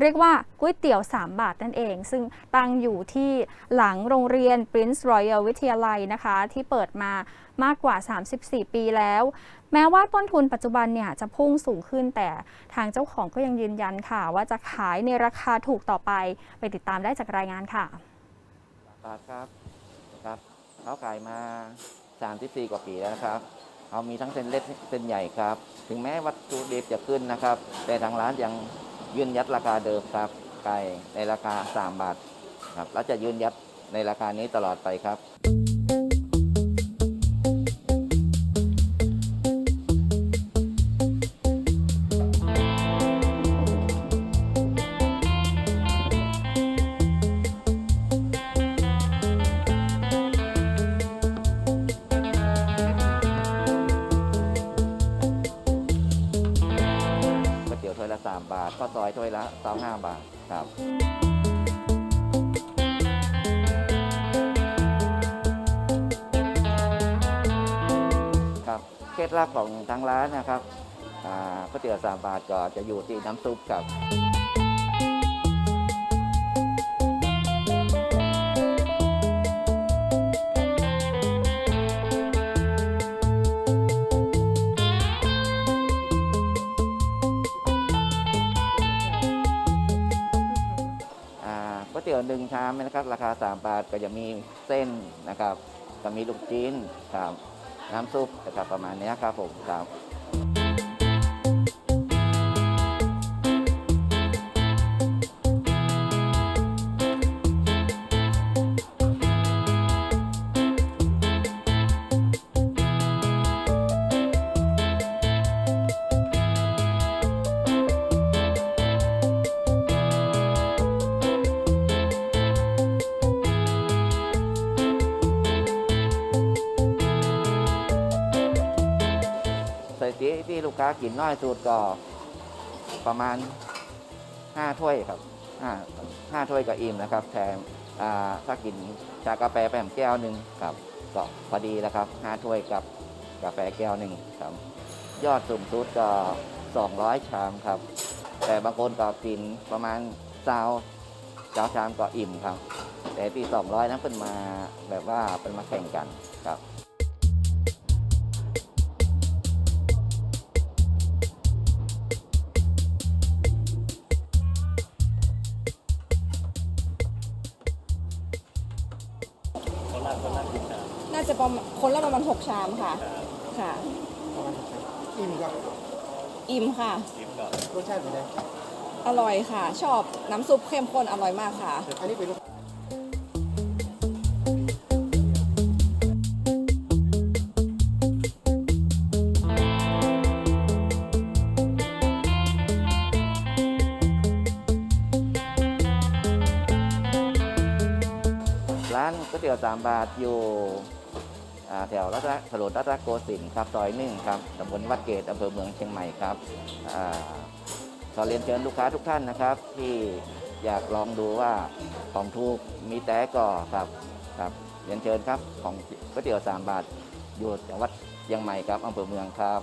เรียกว่าก๋วยเตี๋ยว 3 บาทนั่นเอง ซึ่งตั้งอยู่ที่หลังโรงเรียน Prince Royal วิทยาลัยนะคะ ที่เปิดมามากกว่า 34 ปีแล้ว แม้ว่าต้นทุนปัจจุบันเนี่ยจะพุ่งสูงขึ้นแต่ทางเจ้าของก็ยังยืนยันค่ะ ว่าจะขายในราคาถูกต่อไป ไปติดตามได้จากรายงานค่ะบาทครับครับเขาขายมา 34 กว่าปีแล้วนะครับเขามีทั้งเส้นเล็กเส้นใหญ่ครับ ถึงแม้วัตถุดิบจะขึ้นนะครับ แต่ทางร้านยัง ยืนยัดราคาเดิมครับ ไก่ในราคา 3 บาทครับ และจะยืนยัดในราคานี้ตลอดไปครับ 3 บาทข้าวซอยถ้วยละ25บาทครับครับเคล็ดลับของทางร้านนะครับอ่าก๋วยเตี๋ยวสามบาทก็จะอยู่ที่น้ำซุปครับ วยเตี๋ยวหนึ่งชามนะครับ ราคา 3 บาทก็จะมีเส้นนะครับก็มีลูกชิ้นครับน้ำซุปนะครับประมาณนี้ครับผมครับ ลูกค้ากินน้อยสุดก็ประมาณ 5 ถ้วยครับ5 5ถ้วยก็อิ่มนะครับแถมถ้ากินชากาแฟแปมแก้วหนึ่งครับก็พอดีแล้วครับ5ถ้วยกับกาแฟแก้วหนึ่งครับยอดสูงสุดก็ 200 ชามครับ แต่บางคนก็กินประมาณซาเจ้าชามก็อิ่มครับ แต่ที่200นั้นเป็นมาแบบว่าเป็นมาแข่งกันครับ น่าจะประมาณคนละประมาณหกชามค่ะค่ะ อิ่มก็อิ่มค่ะรสชาติเป็นไงอร่อยค่ะ ชอบน้ำซุปเข้มข้นอร่อยมากค่ะ อันนี้เป็นลูก ก๋วยเตี๋ยวสามบาทอยู่แถวรัตนถนนรัตนโกสินทร์ครับซอยหนึ่งครับตำบลวัดเกตอำเภอเมืองเชียงใหม่ครับขอเรียนเชิญลูกค้าทุกท่านนะครับ ที่อยากลองดูว่าของถูกมีแต่ก่อครับครับเรียนเชิญครับของก๋วยเตี๋ยวสามบาทอยู่จังหวัดเชียงใหม่ครับอำเภอเมืองครับ